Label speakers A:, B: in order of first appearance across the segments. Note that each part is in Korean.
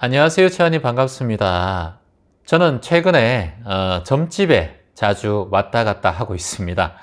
A: 안녕하세요, 최환님 반갑습니다. 저는 최근에 어, 점집에 자주 왔다 갔다 하고 있습니다.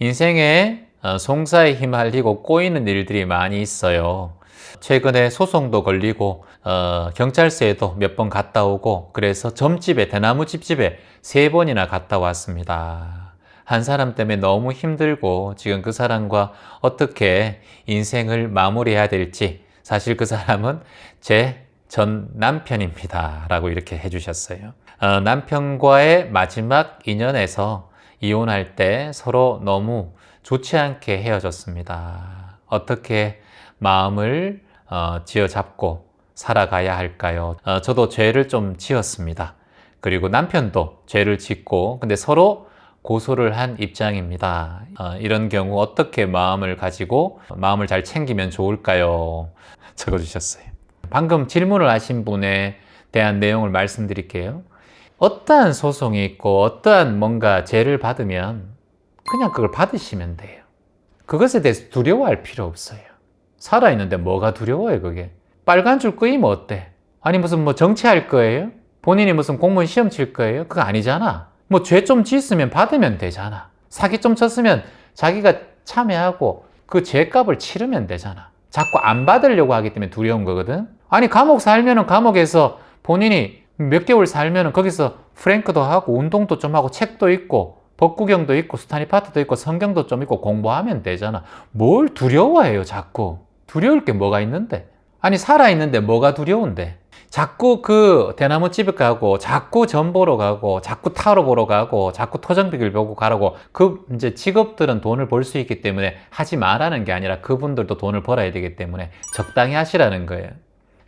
A: 인생에 어, 송사에 휘말리고 꼬이는 일들이 많이 있어요. 최근에 소송도 걸리고 어, 경찰서에도 몇 번 갔다 오고 그래서 점집에 대나무 집집에 세 번이나 갔다 왔습니다. 한 사람 때문에 너무 힘들고 지금 그 사람과 어떻게 인생을 마무리해야 될지 사실 그 사람은 제 전 남편입니다. 라고 이렇게 해주셨어요. 어, 남편과의 마지막 인연에서 이혼할 때 서로 너무 좋지 않게 헤어졌습니다. 어떻게 마음을 어, 지어잡고 살아가야 할까요? 어, 저도 죄를 좀 지었습니다. 그리고 남편도 죄를 짓고, 근데 서로 고소를 한 입장입니다. 어, 이런 경우 어떻게 마음을 가지고 마음을 잘 챙기면 좋을까요? 적어주셨어요. 방금 질문을 하신 분에 대한 내용을 말씀드릴게요. 어떠한 소송이 있고 어떠한 뭔가 죄를 받으면 그냥 그걸 받으시면 돼요. 그것에 대해서 두려워할 필요 없어요. 살아있는데 뭐가 두려워요, 그게? 빨간 줄 끄이면 어때? 아니, 무슨 뭐 정치할 거예요? 본인이 무슨 공무원 시험 칠 거예요? 그거 아니잖아. 뭐 죄 좀 짓으면 받으면 되잖아. 사기 좀 쳤으면 자기가 참여하고 그 죄값을 치르면 되잖아. 자꾸 안 받으려고 하기 때문에 두려운 거거든. 아니, 감옥 살면은 감옥에서 본인이 몇 개월 살면은 거기서 프랭크도 하고 운동도 좀 하고 책도 읽고 법구경도 있고 스타니 파트도 있고 성경도 좀 있고 공부하면 되잖아. 뭘 두려워해요, 자꾸. 두려울 게 뭐가 있는데? 아니, 살아있는데 뭐가 두려운데? 자꾸 그 대나무 집에 가고, 자꾸 전 보러 가고, 자꾸 타로 보러 가고, 자꾸 토정비를 보고 가라고, 그 이제 직업들은 돈을 벌 수 있기 때문에 하지 말라는 게 아니라 그분들도 돈을 벌어야 되기 때문에 적당히 하시라는 거예요.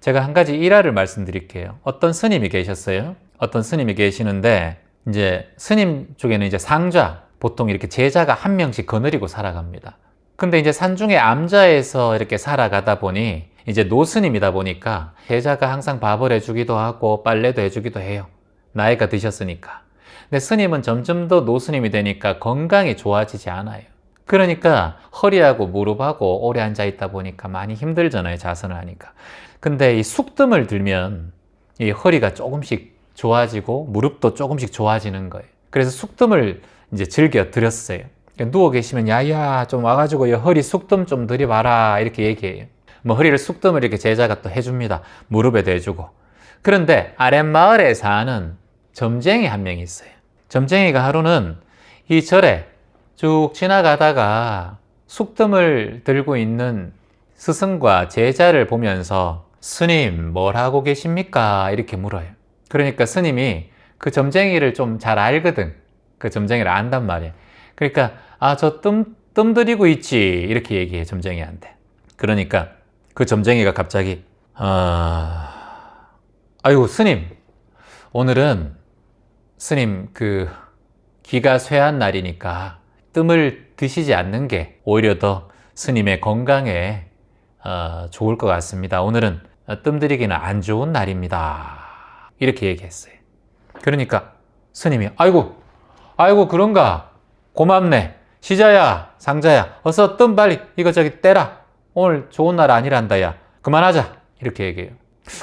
A: 제가 한 가지 일화를 말씀드릴게요. 어떤 스님이 계셨어요. 어떤 스님이 계시는데, 이제 스님 쪽에는 이제 상좌, 보통 이렇게 제자가 한 명씩 거느리고 살아갑니다. 근데 이제 산중에 암자에서 이렇게 살아가다 보니 이제 노스님이다 보니까 제자가 항상 밥을 해주기도 하고 빨래도 해주기도 해요. 나이가 드셨으니까. 근데 스님은 점점 더 노스님이 되니까 건강이 좋아지지 않아요. 그러니까 허리하고 무릎하고 오래 앉아 있다 보니까 많이 힘들잖아요. 자선을 하니까. 근데 이 숙뜸을 들면 이 허리가 조금씩 좋아지고 무릎도 조금씩 좋아지는 거예요. 그래서 숙뜸을 이제 즐겨 드렸어요. 누워 계시면 야야 좀 와가지고 허리 숙뜸 좀 들이봐라 이렇게 얘기해요. 뭐 허리를 숙뜸을 이렇게 제자가 또 해줍니다. 무릎에도 해주고. 그런데 아랫마을에 사는 점쟁이 한 명이 있어요. 점쟁이가 하루는 이 절에 쭉 지나가다가 숙뜸을 들고 있는 스승과 제자를 보면서 스님 뭘 하고 계십니까? 이렇게 물어요. 그러니까 스님이 그 점쟁이를 좀 잘 알거든. 그 점쟁이를 안단 말이에요. 그러니까 아 저 뜸 뜸 들이고 있지 이렇게 얘기해 점쟁이한테. 그러니까 그 점쟁이가 갑자기 아 아이고 스님 오늘은 스님 그 기가 쇠한 날이니까 뜸을 드시지 않는 게 오히려 더 스님의 건강에 어, 좋을 것 같습니다. 오늘은 뜸 들이기는 안 좋은 날입니다. 이렇게 얘기했어요. 그러니까 스님이 아이고 아이고 그런가 고맙네 시자야 상자야 어서 뜸 빨리 이거 저기 떼라 오늘 좋은 날 아니란다 야 그만하자 이렇게 얘기해요.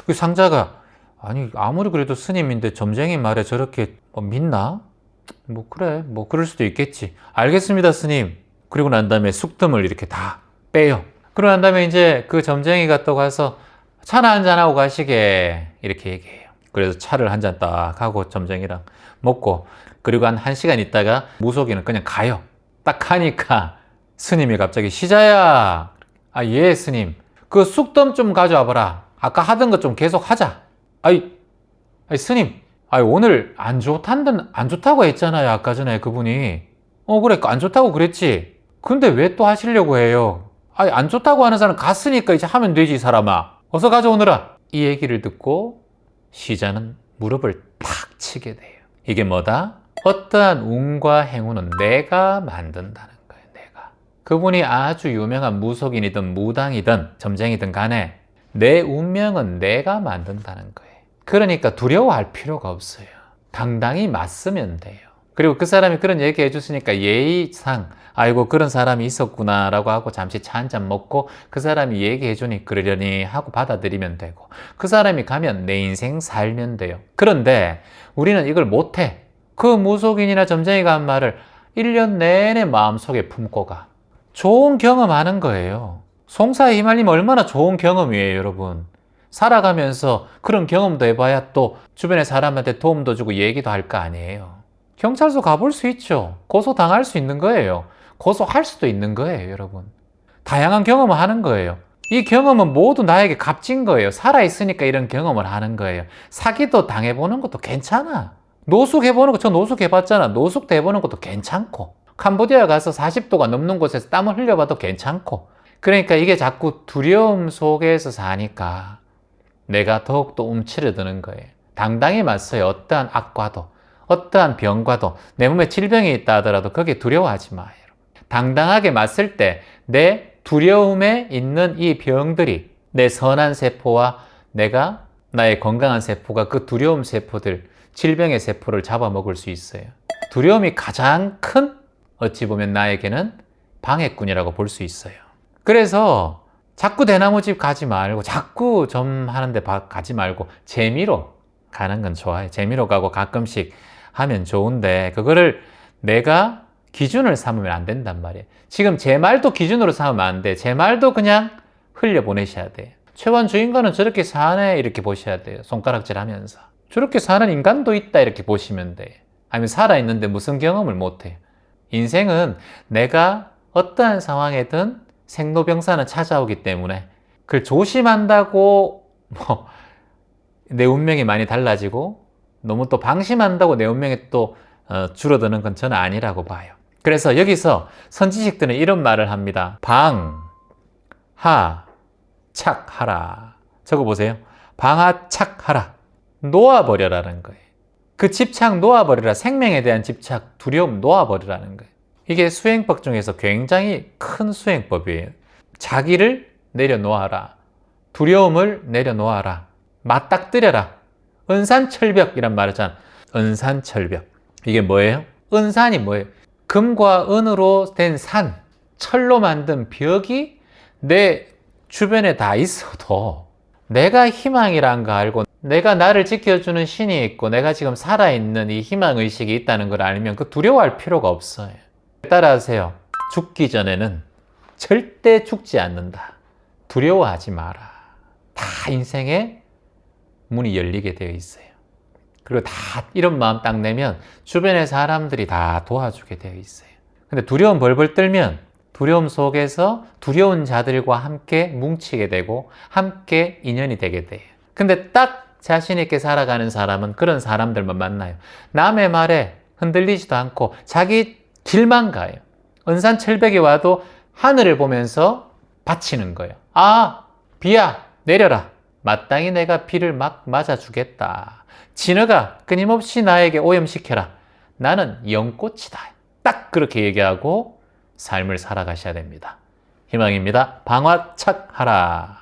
A: 그 상자가 아니 아무리 그래도 스님인데 점쟁이 말에 저렇게 뭐 믿나? 뭐 그래 뭐 그럴 수도 있겠지. 알겠습니다 스님. 그리고 난 다음에 숙뜸을 이렇게 다 빼요. 그러고 난 다음에 이제 그 점쟁이가 또 가서 차나 한잔 하고 가시게 이렇게 얘기해요. 그래서 차를 한 잔 딱 하고 점쟁이랑 먹고 그리고 한 1시간 있다가 무속이는 그냥 가요. 딱 가니까 스님이 갑자기 시자야. 아 예 스님. 그 쑥덤 좀 가져와 봐라. 아까 하던 것 좀 계속 하자. 아이, 아이 스님 아이 오늘 안 좋단다 안 좋다고 했잖아요 아까 전에 그분이. 어 그래 안 좋다고 그랬지. 근데 왜 또 하시려고 해요? 아이 안 좋다고 하는 사람 갔으니까 이제 하면 되지 이 사람아. 어서 가져오너라 이 얘기를 듣고 시자는 무릎을 탁 치게 돼요. 이게 뭐다? 어떠한 운과 행운은 내가 만든다는 거예요 내가. 그분이 아주 유명한 무속인이든 무당이든 점쟁이든 간에 내 운명은 내가 만든다는 거예요 그러니까 두려워할 필요가 없어요. 당당히 맞으면 돼요. 그리고 그 사람이 그런 얘기 해줬으니까 예의상 아이고 그런 사람이 있었구나 라고 하고 잠시 차 한 잔 먹고 그 사람이 얘기해주니 그러려니 하고 받아들이면 되고 그 사람이 가면 내 인생 살면 돼요. 그런데 우리는 이걸 못해. 그 무속인이나 점쟁이가 한 말을 1년 내내 마음속에 품고 가. 좋은 경험하는 거예요. 송사에 휘말리면 얼마나 좋은 경험이에요, 여러분. 살아가면서 그런 경험도 해봐야 또 주변의 사람한테 도움도 주고 얘기도 할 거 아니에요. 경찰서 가볼 수 있죠. 고소 당할 수 있는 거예요. 고소할 수도 있는 거예요, 여러분. 다양한 경험을 하는 거예요. 이 경험은 모두 나에게 값진 거예요. 살아있으니까 이런 경험을 하는 거예요. 사기도 당해보는 것도 괜찮아. 노숙해보는 거, 저 노숙해봤잖아. 노숙도 해보는 것도 괜찮고. 캄보디아 가서 40도가 넘는 곳에서 땀을 흘려봐도 괜찮고. 그러니까 이게 자꾸 두려움 속에서 사니까 내가 더욱더 움츠러드는 거예요. 당당히 맞서요. 어떠한 악과도, 어떠한 병과도, 내 몸에 질병이 있다 하더라도 거기에 두려워하지 마요. 당당하게 맞설 때 내 두려움에 있는 이 병들이 내 선한 세포와 내가 나의 건강한 세포가 그 두려움 세포들, 질병의 세포를 잡아먹을 수 있어요. 두려움이 가장 큰 어찌 보면 나에게는 방해꾼이라고 볼 수 있어요. 그래서 자꾸 대나무집 가지 말고 자꾸 점 하는데 바- 가지 말고 재미로 가는 건 좋아요. 재미로 가고 가끔씩 하면 좋은데 그거를 내가 기준을 삼으면 안 된단 말이에요. 지금 제 말도 기준으로 삼으면 안 돼. 제 말도 그냥 흘려 보내셔야 돼요. 최원 주인공은 저렇게 사네 이렇게 보셔야 돼요. 손가락질 하면서. 저렇게 사는 인간도 있다 이렇게 보시면 돼요. 아니면 살아있는데 무슨 경험을 못해요. 인생은 내가 어떠한 상황에든 생로병사는 찾아오기 때문에 그걸 조심한다고 뭐 내 운명이 많이 달라지고 너무 또 방심한다고 내 운명이 또 어, 줄어드는 건 저는 아니라고 봐요. 그래서 여기서 선지식들은 이런 말을 합니다. 방, 하, 착, 하라. 적어 보세요. 방하, 착, 하라. 놓아버려라는 거예요. 그 집착 놓아버리라. 생명에 대한 집착, 두려움 놓아버리라는 거예요. 이게 수행법 중에서 굉장히 큰 수행법이에요. 자기를 내려놓아라. 두려움을 내려놓아라. 맞닥뜨려라. 은산철벽이란 말이잖아. 은산철벽. 이게 뭐예요? 은산이 뭐예요? 금과 은으로 된 산, 철로 만든 벽이 내 주변에 다 있어도 내가 희망이란 거 알고 내가 나를 지켜주는 신이 있고 내가 지금 살아있는 이 희망의식이 있다는 걸 알면 그 두려워할 필요가 없어요. 따라하세요. 죽기 전에는 절대 죽지 않는다. 두려워하지 마라. 다 인생에 문이 열리게 되어 있어요. 그리고 다 이런 마음 딱 내면 주변의 사람들이 다 도와주게 되어 있어요. 근데 두려움 벌벌 떨면 두려움 속에서 두려운 자들과 함께 뭉치게 되고 함께 인연이 되게 돼요. 근데 딱 자신 있게 살아가는 사람은 그런 사람들만 만나요. 남의 말에 흔들리지도 않고 자기 길만 가요. 은산 철벽에 와도 하늘을 보면서 바치는 거예요. 아, 비야, 내려라. 마땅히 내가 비를 막 맞아주겠다. 진흙아, 끊임없이 나에게 오염시켜라. 나는 연꽃이다. 딱 그렇게 얘기하고 삶을 살아가셔야 됩니다. 희망입니다. 방화착하라.